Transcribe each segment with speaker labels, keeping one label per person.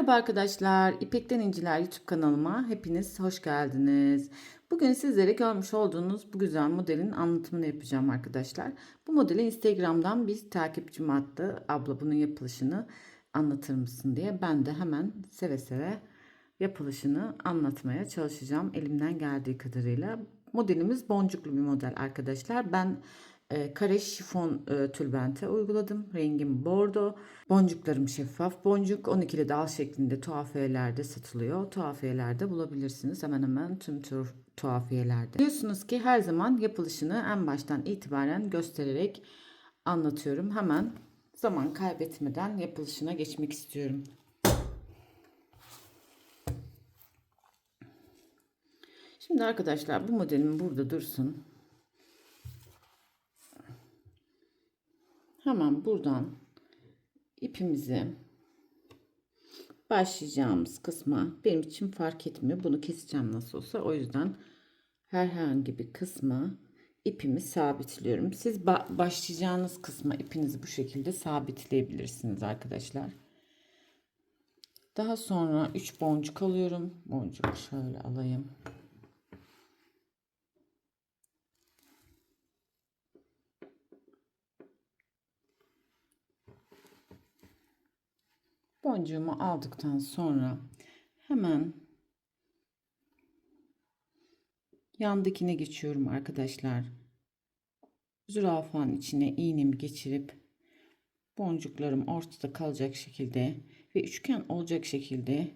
Speaker 1: Merhaba arkadaşlar, İpekten İnciler YouTube kanalıma hepiniz hoş geldiniz. Bugün sizlere görmüş olduğunuz bu güzel modelin anlatımını yapacağım arkadaşlar. Bu modeli Instagram'dan bir takipçim attı. Abla bunun yapılışını anlatır mısın diye. Ben de hemen seve seve yapılışını anlatmaya çalışacağım elimden geldiği kadarıyla. Modelimiz boncuklu bir model arkadaşlar. Ben e, kare şifon e, tülbente uyguladım. Rengim bordo. Boncuklarım şeffaf boncuk. 12'li dal şeklinde tuhafiyelerde satılıyor. Tuhafiyelerde bulabilirsiniz. Hemen hemen tüm tur tuhafiyelerde. Biliyorsunuz ki her zaman yapılışını en baştan itibaren göstererek anlatıyorum. Hemen zaman kaybetmeden yapılışına geçmek istiyorum. Şimdi arkadaşlar bu modelim burada dursun. Hemen buradan ipimizi başlayacağımız kısma benim için fark etmiyor. Bunu keseceğim nasıl olsa. O yüzden herhangi bir kısma ipimi sabitliyorum. Siz ba başlayacağınız kısma ipinizi bu şekilde sabitleyebilirsiniz arkadaşlar. Daha sonra 3 boncuk alıyorum. Boncuk şöyle alayım. Boncuğumu aldıktan sonra hemen yandakine geçiyorum arkadaşlar. Zürafanın içine iğnemi geçirip boncuklarım ortada kalacak şekilde ve üçgen olacak şekilde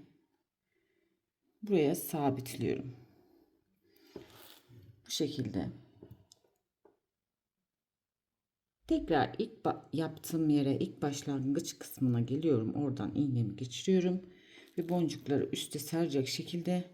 Speaker 1: buraya sabitliyorum. Bu şekilde. Tekrar ilk yaptığım yere ilk başlangıç kısmına geliyorum. Oradan iğnemi geçiriyorum. Ve boncukları üste saracak şekilde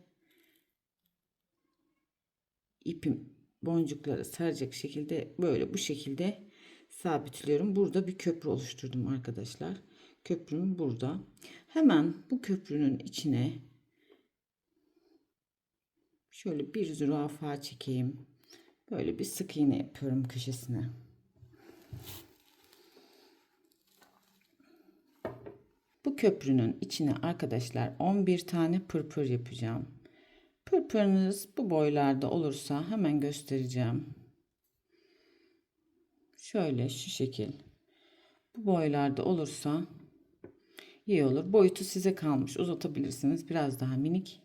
Speaker 1: ipim boncukları saracak şekilde böyle bu şekilde sabitliyorum. Burada bir köprü oluşturdum arkadaşlar. Köprüm burada. Hemen bu köprünün içine şöyle bir zürafa çekeyim. Böyle bir sık iğne yapıyorum köşesine. Bu köprünün içine arkadaşlar 11 tane pırpır yapacağım. Pırpırınız bu boylarda olursa hemen göstereceğim. Şöyle şu şekil. Bu boylarda olursa iyi olur. Boyutu size kalmış. Uzatabilirsiniz. Biraz daha minik.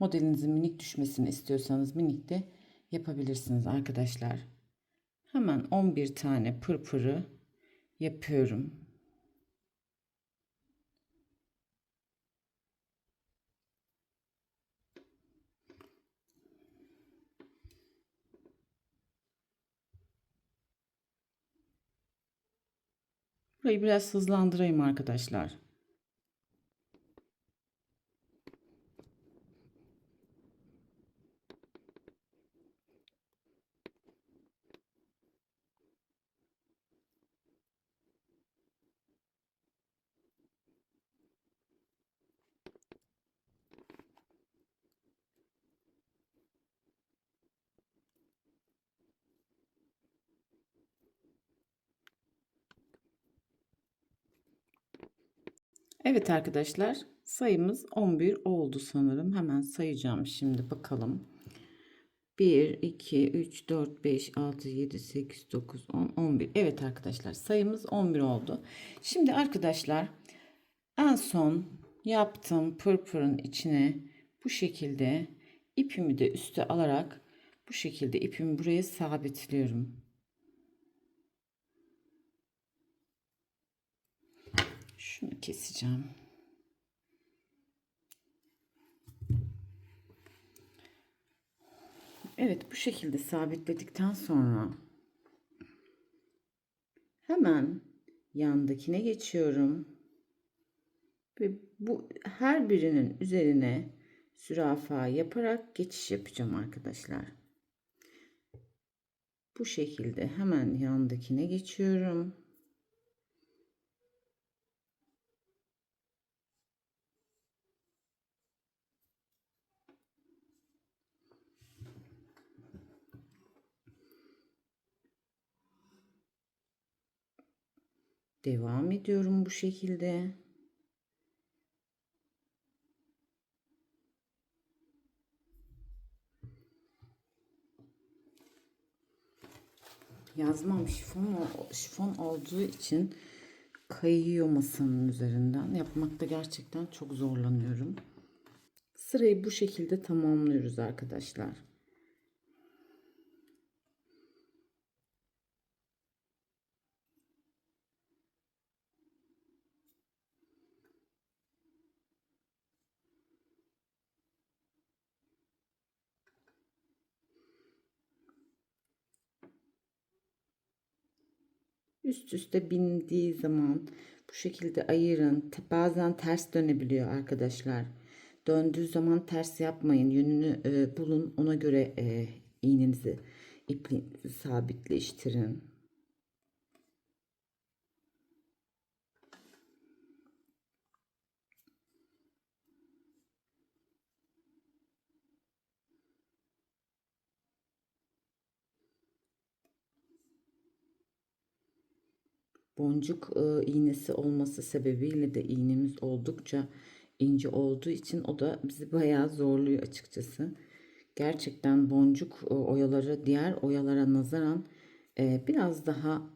Speaker 1: Modelinizin minik düşmesini istiyorsanız minik de yapabilirsiniz arkadaşlar. Hemen 11 tane pırpırı yapıyorum. Burayı biraz hızlandırayım arkadaşlar. Evet arkadaşlar sayımız 11 oldu sanırım. Hemen sayacağım şimdi bakalım. 1, 2, 3, 4, 5, 6, 7, 8, 9, 10, 11. Evet arkadaşlar sayımız 11 oldu. Şimdi arkadaşlar en son yaptığım pırpırın içine bu şekilde ipimi de üste alarak bu şekilde ipimi buraya sabitliyorum. Şunu keseceğim. Evet bu şekilde sabitledikten sonra hemen yandakine geçiyorum. Ve bu her birinin üzerine sürafa yaparak geçiş yapacağım arkadaşlar. Bu şekilde hemen yandakine geçiyorum. devam ediyorum bu şekilde. Yazmam şifon, şifon olduğu için kayıyor masanın üzerinden. Yapmakta gerçekten çok zorlanıyorum. Sırayı bu şekilde tamamlıyoruz arkadaşlar. Üst üste bindiği zaman bu şekilde ayırın. Bazen ters dönebiliyor arkadaşlar. Döndüğü zaman ters yapmayın. Yönünü e, bulun. Ona göre e, iğnenizi ipliğinizi sabitleştirin. Boncuk e, iğnesi olması sebebiyle de iğnemiz oldukça ince olduğu için o da bizi bayağı zorluyor açıkçası. Gerçekten boncuk e, oyaları diğer oyalara nazaran e, biraz daha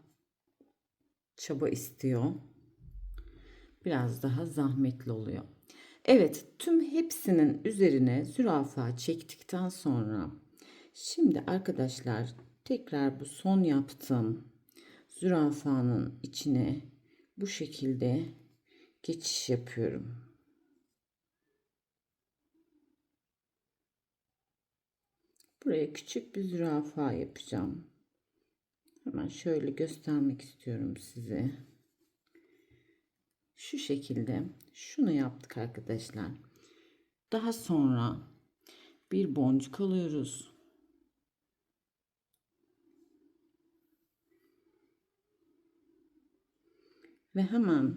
Speaker 1: çaba istiyor. Biraz daha zahmetli oluyor. Evet, tüm hepsinin üzerine zürafa çektikten sonra şimdi arkadaşlar tekrar bu son yaptığım zürafanın içine bu şekilde geçiş yapıyorum. Buraya küçük bir zürafa yapacağım. Hemen şöyle göstermek istiyorum size. Şu şekilde şunu yaptık arkadaşlar. Daha sonra bir boncuk alıyoruz. Ve hemen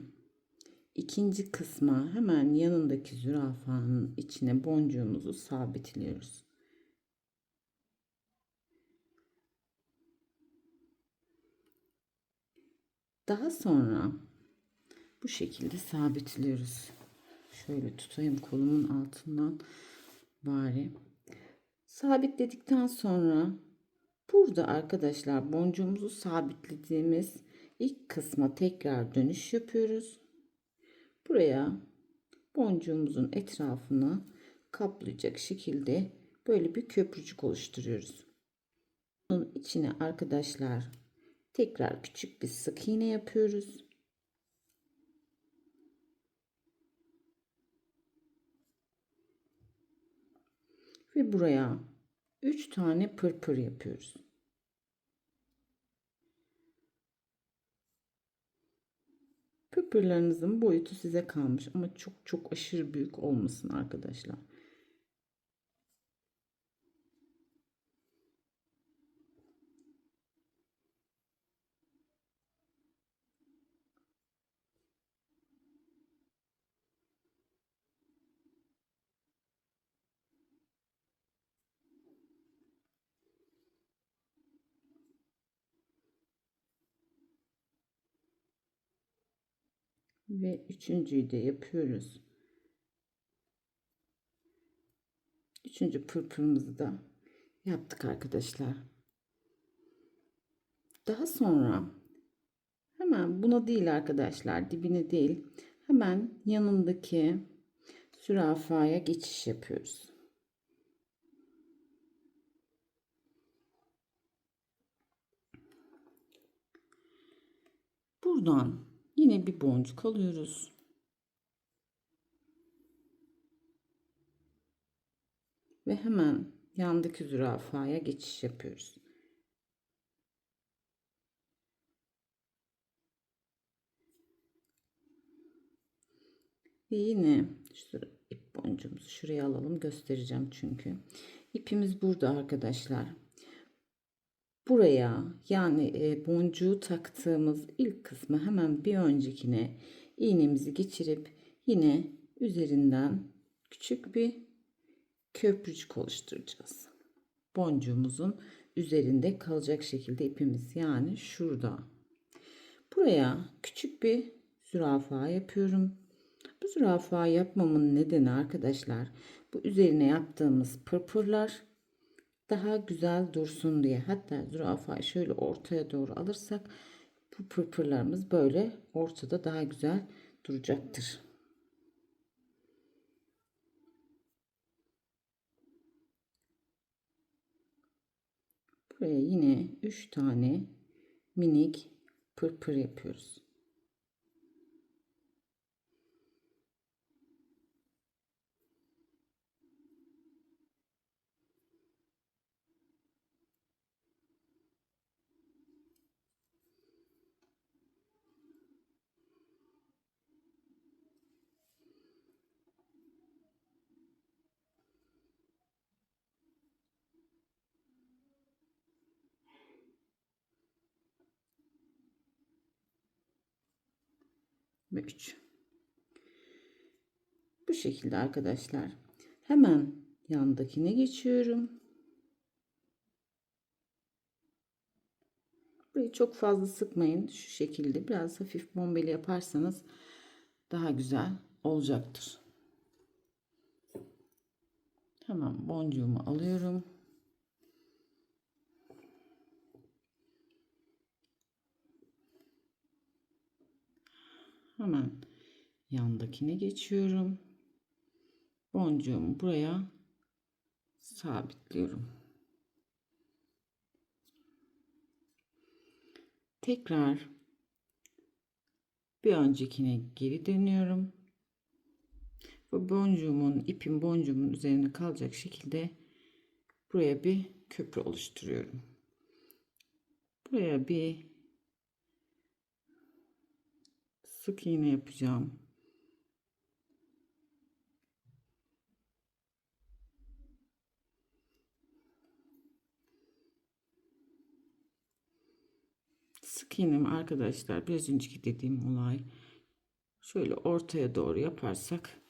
Speaker 1: ikinci kısma hemen yanındaki zürafanın içine boncuğumuzu sabitliyoruz. Daha sonra bu şekilde sabitliyoruz. Şöyle tutayım kolumun altından bari. Sabitledikten sonra burada arkadaşlar boncuğumuzu sabitlediğimiz ilk kısma tekrar dönüş yapıyoruz. Buraya boncuğumuzun etrafını kaplayacak şekilde böyle bir köprücük oluşturuyoruz. Bunun içine arkadaşlar tekrar küçük bir sık iğne yapıyoruz. Ve buraya 3 tane pırpır yapıyoruz. Pırpırlarınızın boyutu size kalmış ama çok çok aşırı büyük olmasın arkadaşlar. Ve üçüncüyü de yapıyoruz. Üçüncü pırpırımızı da yaptık arkadaşlar. Daha sonra hemen buna değil arkadaşlar dibine değil hemen yanındaki zürafaya geçiş yapıyoruz. Buradan Yine bir boncuk alıyoruz. Ve hemen yandaki zürafaya geçiş yapıyoruz. Ve yine şu ip boncuğumuzu şuraya alalım göstereceğim çünkü. İpimiz burada arkadaşlar buraya yani e, boncuğu taktığımız ilk kısmı hemen bir öncekine iğnemizi geçirip yine üzerinden küçük bir köprücük oluşturacağız. Boncuğumuzun üzerinde kalacak şekilde ipimiz yani şurada. Buraya küçük bir zürafa yapıyorum. Bu zürafa yapmamın nedeni arkadaşlar bu üzerine yaptığımız pırpırlar daha güzel dursun diye. Hatta zürafayı şöyle ortaya doğru alırsak bu pırpırlarımız böyle ortada daha güzel duracaktır. Buraya yine 3 tane minik pırpır yapıyoruz. Ve 3. Bu şekilde arkadaşlar. Hemen yandakine geçiyorum. Burayı çok fazla sıkmayın. Şu şekilde biraz hafif bombeli yaparsanız daha güzel olacaktır. Tamam boncuğumu alıyorum. Hemen yandakine geçiyorum. Boncuğumu buraya sabitliyorum. Tekrar bir öncekine geri dönüyorum. Bu boncuğumun, ipin boncuğumun üzerine kalacak şekilde buraya bir köprü oluşturuyorum. Buraya bir sık iğne yapacağım. Sık iğnemi arkadaşlar biraz önceki dediğim olay şöyle ortaya doğru yaparsak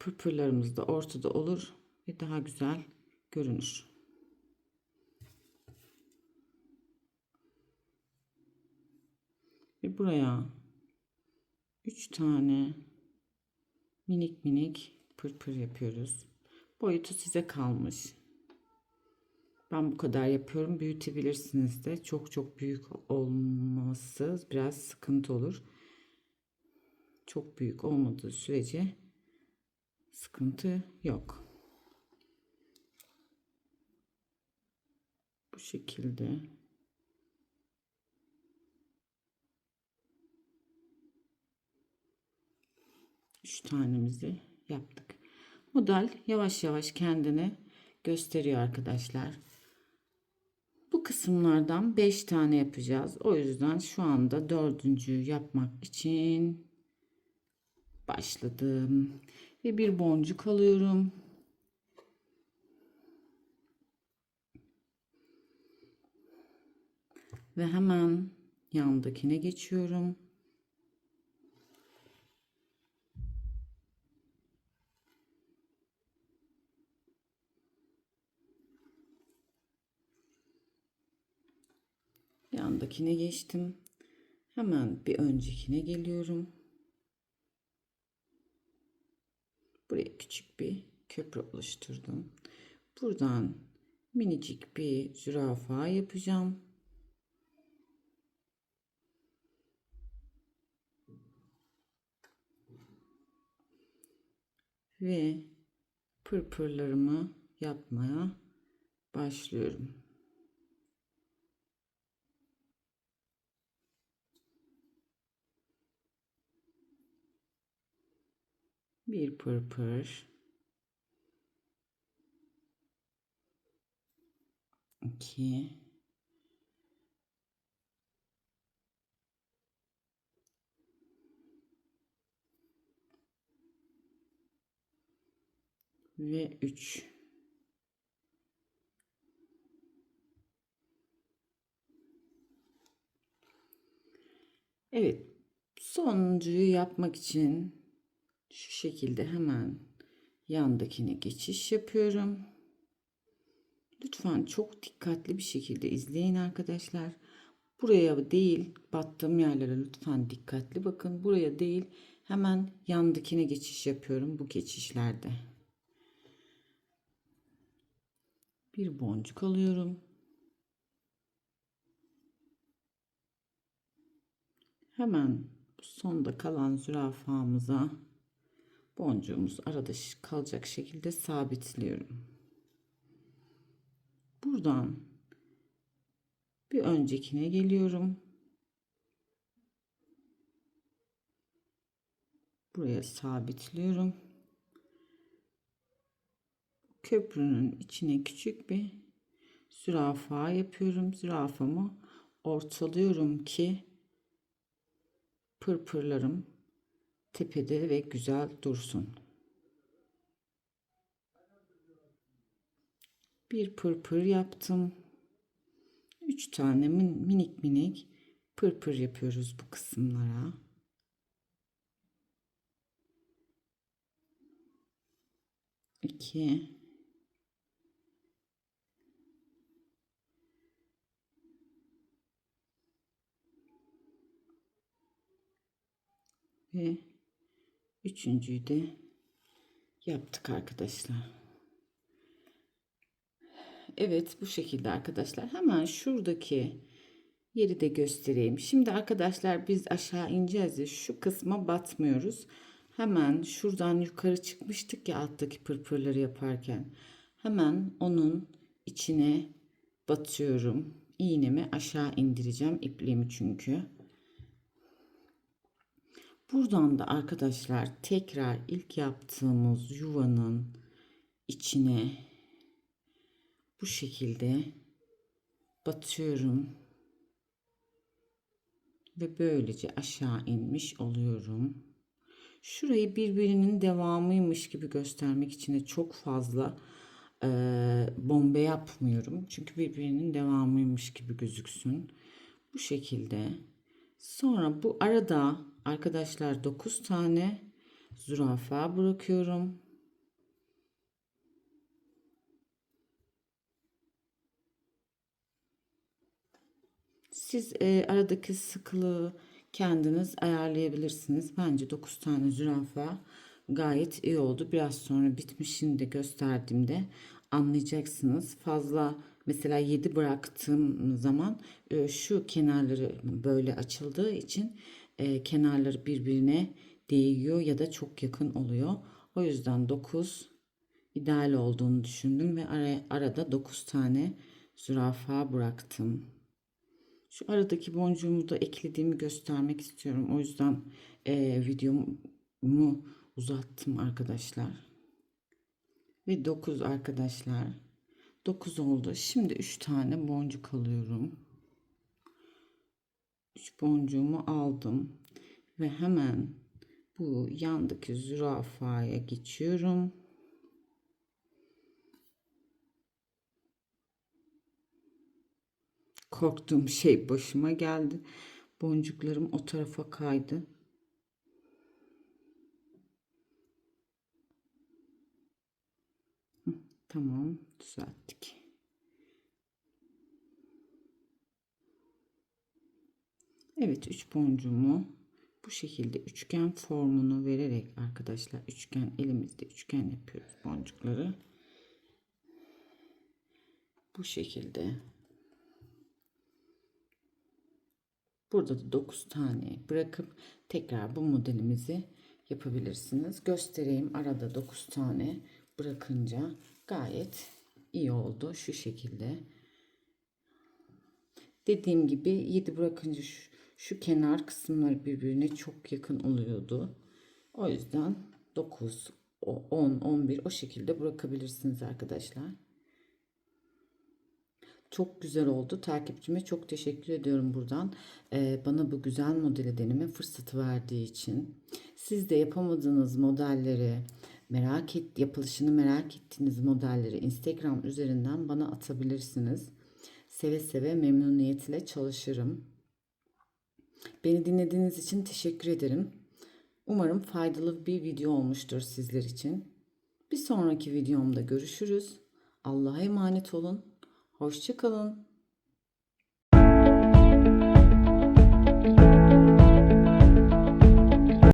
Speaker 1: pırpırlarımız da ortada olur ve daha güzel görünür. Ve buraya 3 tane minik minik pırpır yapıyoruz. Boyutu size kalmış. Ben bu kadar yapıyorum. Büyütebilirsiniz de. Çok çok büyük olması biraz sıkıntı olur. Çok büyük olmadığı sürece sıkıntı yok. Bu şekilde. Üç tanemizi yaptık. Model yavaş yavaş kendini gösteriyor arkadaşlar. Bu kısımlardan 5 tane yapacağız. O yüzden şu anda dördüncüyü yapmak için başladım. Ve bir boncuk alıyorum. Ve hemen yandakine geçiyorum. Yandakine geçtim. Hemen bir öncekine geliyorum. Buraya küçük bir köprü oluşturdum. Buradan minicik bir zürafa yapacağım. Ve pırpırlarımı yapmaya başlıyorum. Bir pırpır. İki. Ve üç. Evet sonuncuyu yapmak için şu şekilde hemen yandakine geçiş yapıyorum. Lütfen çok dikkatli bir şekilde izleyin arkadaşlar. Buraya değil battığım yerlere lütfen dikkatli bakın. Buraya değil hemen yandakine geçiş yapıyorum bu geçişlerde. Bir boncuk alıyorum. Hemen sonda kalan zürafamıza boncuğumuz arada kalacak şekilde sabitliyorum. Buradan bir öncekine geliyorum. Buraya sabitliyorum. Köprünün içine küçük bir zürafa yapıyorum. Zürafamı ortalıyorum ki pırpırlarım tepede ve güzel dursun. Bir pırpır yaptım. Üç tane minik minik pırpır yapıyoruz bu kısımlara. İki. Ve üçüncüyü de yaptık arkadaşlar. Evet bu şekilde arkadaşlar. Hemen şuradaki yeri de göstereyim. Şimdi arkadaşlar biz aşağı ineceğiz ya şu kısma batmıyoruz. Hemen şuradan yukarı çıkmıştık ya alttaki pırpırları yaparken. Hemen onun içine batıyorum. İğnemi aşağı indireceğim ipliğimi çünkü. Buradan da arkadaşlar tekrar ilk yaptığımız yuvanın içine bu şekilde batıyorum ve böylece aşağı inmiş oluyorum. Şurayı birbirinin devamıymış gibi göstermek için de çok fazla e, bombe yapmıyorum. Çünkü birbirinin devamıymış gibi gözüksün. Bu şekilde. Sonra bu arada arkadaşlar 9 tane zürafa bırakıyorum. Siz e, aradaki sıklığı kendiniz ayarlayabilirsiniz. Bence 9 tane zürafa gayet iyi oldu. Biraz sonra bitmişini de gösterdiğimde anlayacaksınız. Fazla mesela 7 bıraktığım zaman e, şu kenarları böyle açıldığı için e, kenarları birbirine değiyor ya da çok yakın oluyor. O yüzden 9 ideal olduğunu düşündüm ve arada 9 tane zürafa bıraktım. Şu aradaki boncuğumu da eklediğimi göstermek istiyorum. O yüzden e, videomu uzattım arkadaşlar. Ve 9 arkadaşlar. 9 oldu. Şimdi 3 tane boncuk alıyorum. 3 boncuğumu aldım. Ve hemen bu yandaki zürafaya geçiyorum. korktuğum şey başıma geldi. Boncuklarım o tarafa kaydı. tamam düzelttik. Evet üç boncuğumu bu şekilde üçgen formunu vererek arkadaşlar üçgen elimizde üçgen yapıyoruz boncukları. Bu şekilde Burada da 9 tane bırakıp tekrar bu modelimizi yapabilirsiniz. Göstereyim arada 9 tane bırakınca gayet iyi oldu şu şekilde. Dediğim gibi 7 bırakınca şu, şu kenar kısımları birbirine çok yakın oluyordu. O yüzden 9, 10, 11 o şekilde bırakabilirsiniz arkadaşlar. Çok güzel oldu. Takipçime çok teşekkür ediyorum buradan. Ee, bana bu güzel modeli deneme fırsatı verdiği için. Siz de yapamadığınız modelleri, merak et, yapılışını merak ettiğiniz modelleri Instagram üzerinden bana atabilirsiniz. Seve seve memnuniyetle çalışırım. Beni dinlediğiniz için teşekkür ederim. Umarım faydalı bir video olmuştur sizler için. Bir sonraki videomda görüşürüz. Allah'a emanet olun. Hoşçakalın.